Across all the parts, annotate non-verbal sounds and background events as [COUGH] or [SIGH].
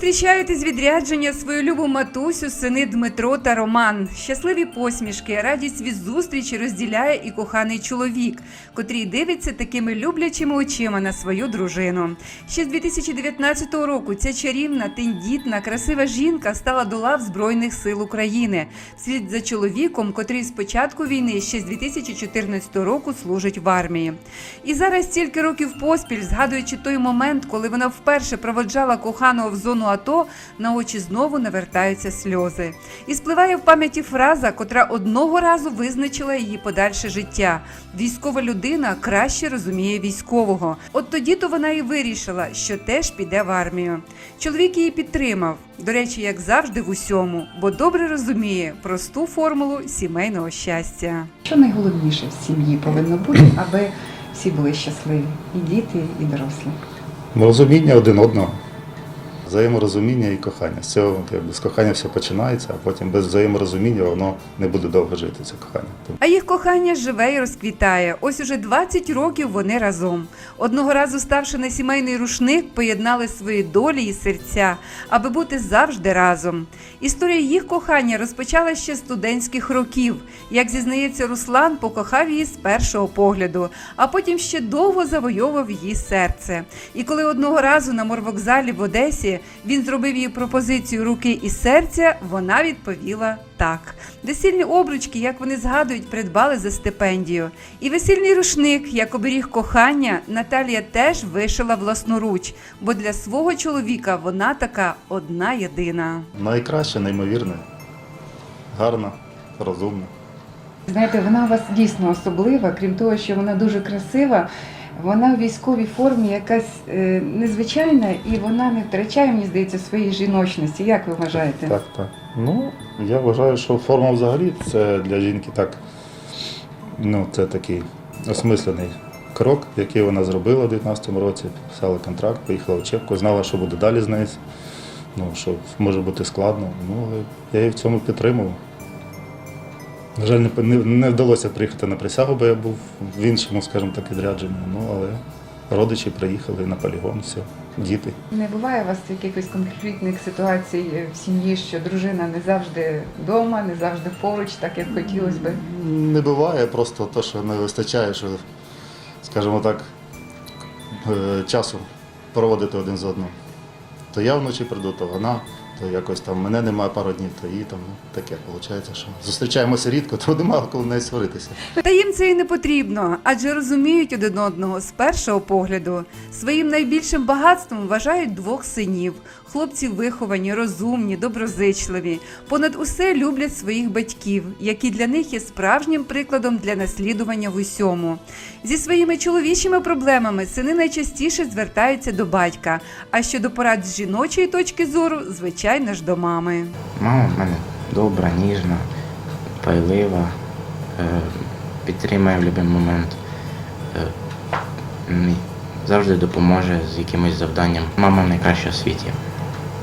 Зустрічають із відрядження свою любу матусю, сини Дмитро та Роман. Щасливі посмішки, радість від зустрічі розділяє і коханий чоловік, котрий дивиться такими люблячими очима на свою дружину. Ще з 2019 року ця чарівна, тендітна, красива жінка стала до лав Збройних сил України вслід за чоловіком, котрий з початку війни ще з 2014 року служить в армії. І зараз стільки років поспіль, згадуючи той момент, коли вона вперше проводжала коханого в зону АТО, на очі знову навертаються сльози. І спливає в пам'яті фраза, котра одного разу визначила її подальше життя. Військова людина краще розуміє військового. От тоді то вона і вирішила, що теж піде в армію. Чоловік її підтримав. До речі, як завжди, в усьому, бо добре розуміє просту формулу сімейного щастя. Що найголовніше в сім'ї повинно бути, аби всі були щасливі, і діти, і дорослі. Розуміння один одного, взаєморозуміння і кохання. З цього якби, з кохання все починається, а потім без взаєморозуміння воно не буде довго жити, це кохання. А їх кохання живе і розквітає. Ось уже 20 років вони разом. Одного разу, ставши на сімейний рушник, поєднали свої долі і серця, аби бути завжди разом. Історія їх кохання розпочала ще студентських років. Як зізнається Руслан, покохав її з першого погляду, а потім ще довго завойовував її серце. І коли одного разу на морвокзалі в Одесі він зробив їй пропозицію руки і серця, вона відповіла так. Весільні обручки, як вони згадують, придбали за стипендію. І весільний рушник, як оберіг кохання, Наталія теж вишила власноруч, бо для свого чоловіка вона така одна єдина. найкраще, неймовірне, гарна, розумна. Знаєте, вона у вас дійсно особлива, крім того, що вона дуже красива. Вона в військовій формі якась е, незвичайна і вона не втрачає, мені здається, своєї жіночності. Як ви вважаєте? Так, так. Ну, я вважаю, що форма взагалі це для жінки так. Ну, це такий осмислений крок, який вона зробила у 2019 році. Підписала контракт, поїхала в Чепку, знала, що буде далі з нею. Ну, що може бути складно. Ну, я її в цьому підтримував. На жаль, не, не, не вдалося приїхати на присягу, бо я був в іншому, скажімо так, відрядженні. Ну, але родичі приїхали на полігон, все, діти. Не буває у вас якихось конфліктних ситуацій в сім'ї, що дружина не завжди вдома, не завжди поруч, так як хотілося би. Не буває, просто те, що не вистачає, що, скажімо так, е, часу проводити один з одним. То я вночі прийду, то вона, то якось там мене немає пару днів, то її там ну, таке виходить, що зустрічаємося рідко, то немає коли неї сваритися. Та їм це і не потрібно, адже розуміють один одного з першого погляду. Своїм найбільшим багатством вважають двох синів. Хлопці виховані, розумні, доброзичливі. Понад усе люблять своїх батьків, які для них є справжнім прикладом для наслідування в усьому. Зі своїми чоловічими проблемами сини найчастіше звертаються до батька. А щодо порад з жіночої точки зору, звичайно ж до мами. Мама в мене добра, ніжна, пайлива, е, підтримує в будь-який момент. е, Завжди допоможе з якимось завданням. Мама найкраща в світі.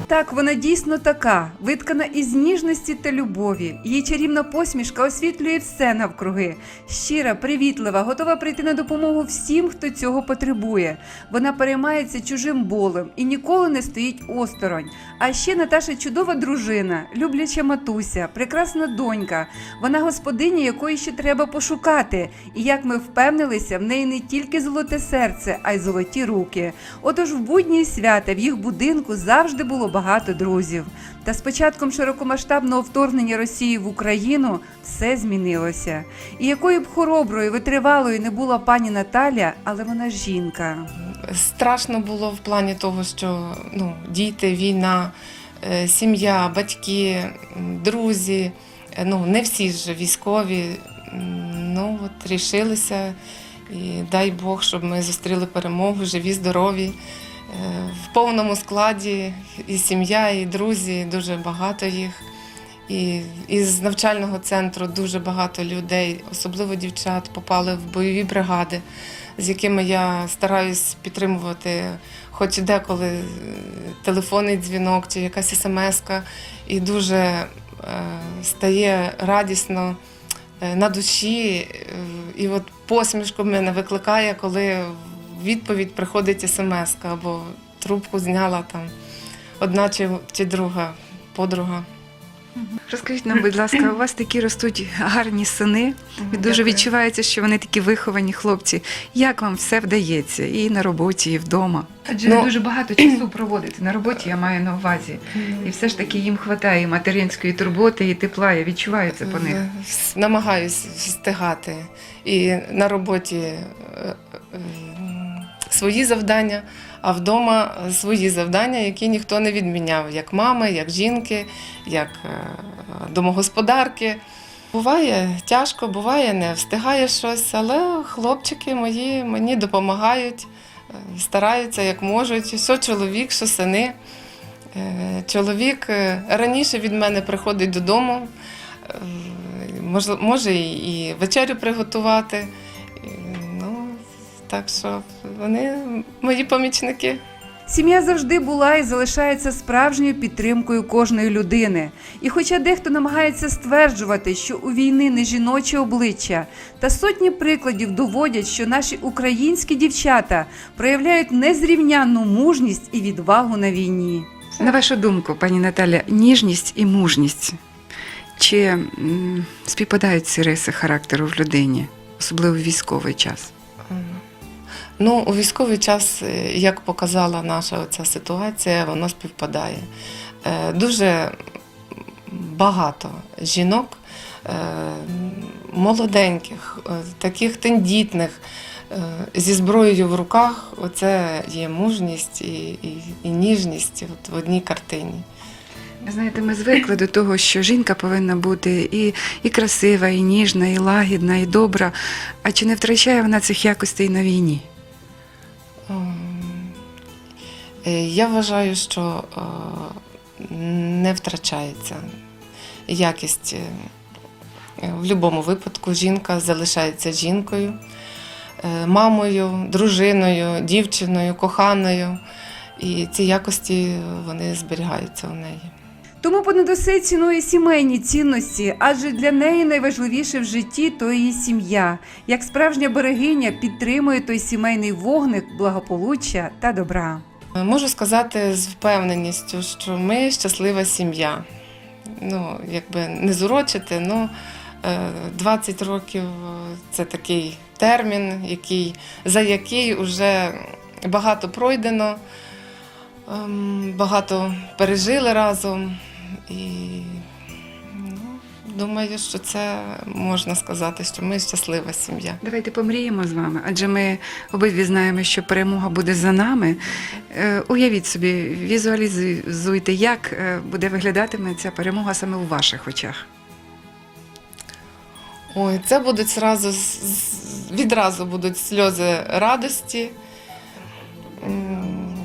Так, вона дійсно така, виткана із ніжності та любові. Її чарівна посмішка освітлює все навкруги. Щира, привітлива, готова прийти на допомогу всім, хто цього потребує. Вона переймається чужим болем і ніколи не стоїть осторонь. А ще Наташа чудова дружина, любляча матуся, прекрасна донька. Вона господиня, якої ще треба пошукати. І як ми впевнилися, в неї не тільки золоте серце, а й золоті руки. Отож, в будні свята в їх будинку завжди було багато друзів. Та з початком широкомасштабного вторгнення Росії в Україну все змінилося. І якою б хороброю, витривалою не була пані Наталя, але вона жінка. Страшно було в плані того, що ну, діти, війна, е, сім'я, батьки, друзі. Е, Ну, не всі ж військові. Ну, от рішилися. І дай Бог, щоб ми зустріли перемогу, живі, здорові. В повному складі і сім'я, і друзі, дуже багато їх. І із навчального центру дуже багато людей, особливо дівчат, попали в бойові бригади, з якими я стараюсь підтримувати, хоч деколи телефонний дзвінок чи якась смс-ка, і дуже е, стає радісно е, на душі. е, І от посмішку мене викликає, коли відповідь приходить смс-ка або трубку зняла там одна чи, чи друга подруга. Розкажіть нам, будь ласка, у вас такі ростуть гарні сини. І дуже Дякую. відчувається, що вони такі виховані хлопці. Як вам все вдається і на роботі, і вдома? Адже Ну- ви дуже багато часу [CLEARS THROAT] проводите на роботі, я маю на увазі. І все ж таки їм вистачає і материнської турботи, і тепла. Я відчуваю це по них. Намагаюсь встигати і на роботі е, е, свої завдання, а вдома свої завдання, які ніхто не відміняв, як мами, як жінки, як е, домогосподарки. Буває тяжко, буває, не встигає щось, але хлопчики мої мені допомагають, е, стараються як можуть. Що чоловік, що сини. Е, Чоловік раніше від мене приходить додому, може і вечерю приготувати. Так що вони мої помічники. Сім'я завжди була і залишається справжньою підтримкою кожної людини. І хоча дехто намагається стверджувати, що у війни не жіноче обличчя, та сотні прикладів доводять, що наші українські дівчата проявляють незрівнянну мужність і відвагу на війні. На вашу думку, пані Наталя, ніжність і мужність чи м, співпадають ці риси характеру в людині, особливо в військовий час? Ну, у військовий час, е, як показала наша ця ситуація, воно співпадає. Е, Дуже багато жінок, е, молоденьких, таких тендітних, зі зброєю в руках, оце є мужність і, і, і ніжність от в одній картині. Знаєте, ми звикли до того, що жінка повинна бути і, і красива, і ніжна, і лагідна, і добра. А чи не втрачає вона цих якостей на війні? Я вважаю, що е, не втрачається якість. е, В будь-якому випадку жінка залишається жінкою, е, мамою, дружиною, дівчиною, коханою. І ці якості вони зберігаються у неї. Тому понад усе цінує сімейні цінності, адже для неї найважливіше в житті то її сім'я. Як справжня берегиня підтримує той сімейний вогник благополуччя та добра. Можу сказати з впевненістю, що ми щаслива сім'я. Ну, якби не зурочити, ну е, 20 років е, це такий термін, який, за який вже багато пройдено, ем, багато пережили разом. І думаю, що це можна сказати, що ми щаслива сім'я. Давайте помріємо з вами, адже ми обидві знаємо, що перемога буде за нами. Е, Уявіть собі, візуалізуйте, як е, буде виглядатиме ця перемога саме у ваших очах. Ой, це будуть зразу, відразу будуть сльози радості,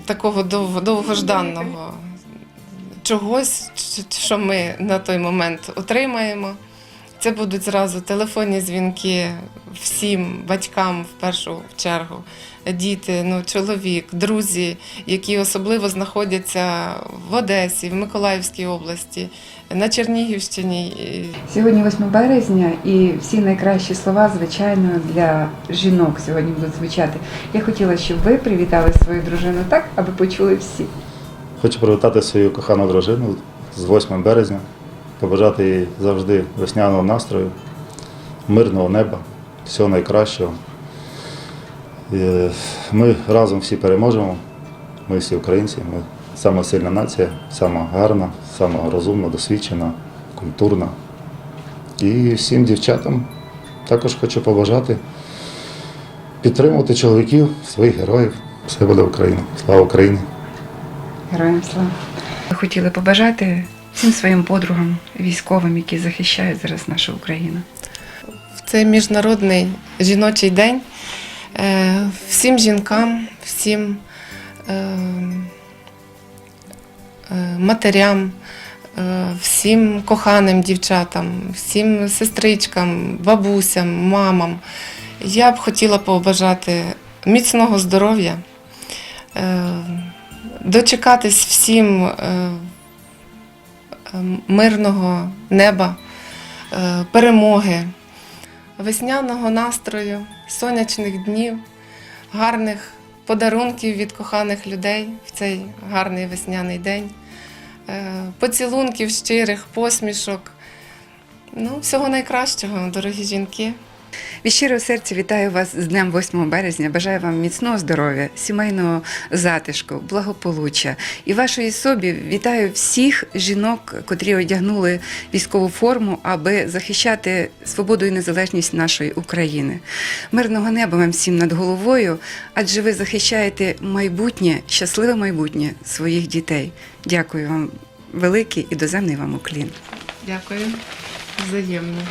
такого дов, довгожданного чогось, що ми на той момент отримаємо. Це будуть зразу телефонні дзвінки всім батькам в першу чергу, діти, ну, чоловік, друзі, які особливо знаходяться в Одесі, в Миколаївській області, на Чернігівщині. Сьогодні 8 березня, і всі найкращі слова, звичайно, для жінок сьогодні будуть звучати. Я хотіла, щоб ви привітали свою дружину так, аби почули всі. Хочу привітати свою кохану дружину з 8 березня, побажати їй завжди весняного настрою, мирного неба, всього найкращого. І Ми разом всі переможемо. Ми всі українці, ми сама сильна нація, сама гарна, сама розумна, досвідчена, культурна. І всім дівчатам також хочу побажати підтримувати чоловіків, своїх героїв. Все буде Україна. Слава Україні! Героям слава. Хотіли побажати всім своїм подругам, військовим, які захищають зараз нашу Україну. в цей міжнародний жіночий день е, всім жінкам, всім е, е, матерям, всім коханим дівчатам, всім сестричкам, бабусям, мамам. Я б хотіла побажати міцного здоров'я, дочекатись всім е, е, мирного неба, е, перемоги весняного настрою, сонячних днів, гарних подарунків від коханих людей в цей гарний весняний день. е, поцілунків щирих, посмішок. Ну, всього найкращого, дорогі жінки. Від щирого серця вітаю вас з Днем 8 березня. Бажаю вам міцного здоров'я, сімейного затишку, благополуччя. І вашої собі вітаю всіх жінок, котрі одягнули військову форму, аби захищати свободу і незалежність нашої України. Мирного неба вам всім над головою, адже ви захищаєте майбутнє, щасливе майбутнє своїх дітей. Дякую вам великий і доземний вам уклін. Дякую. Взаємно.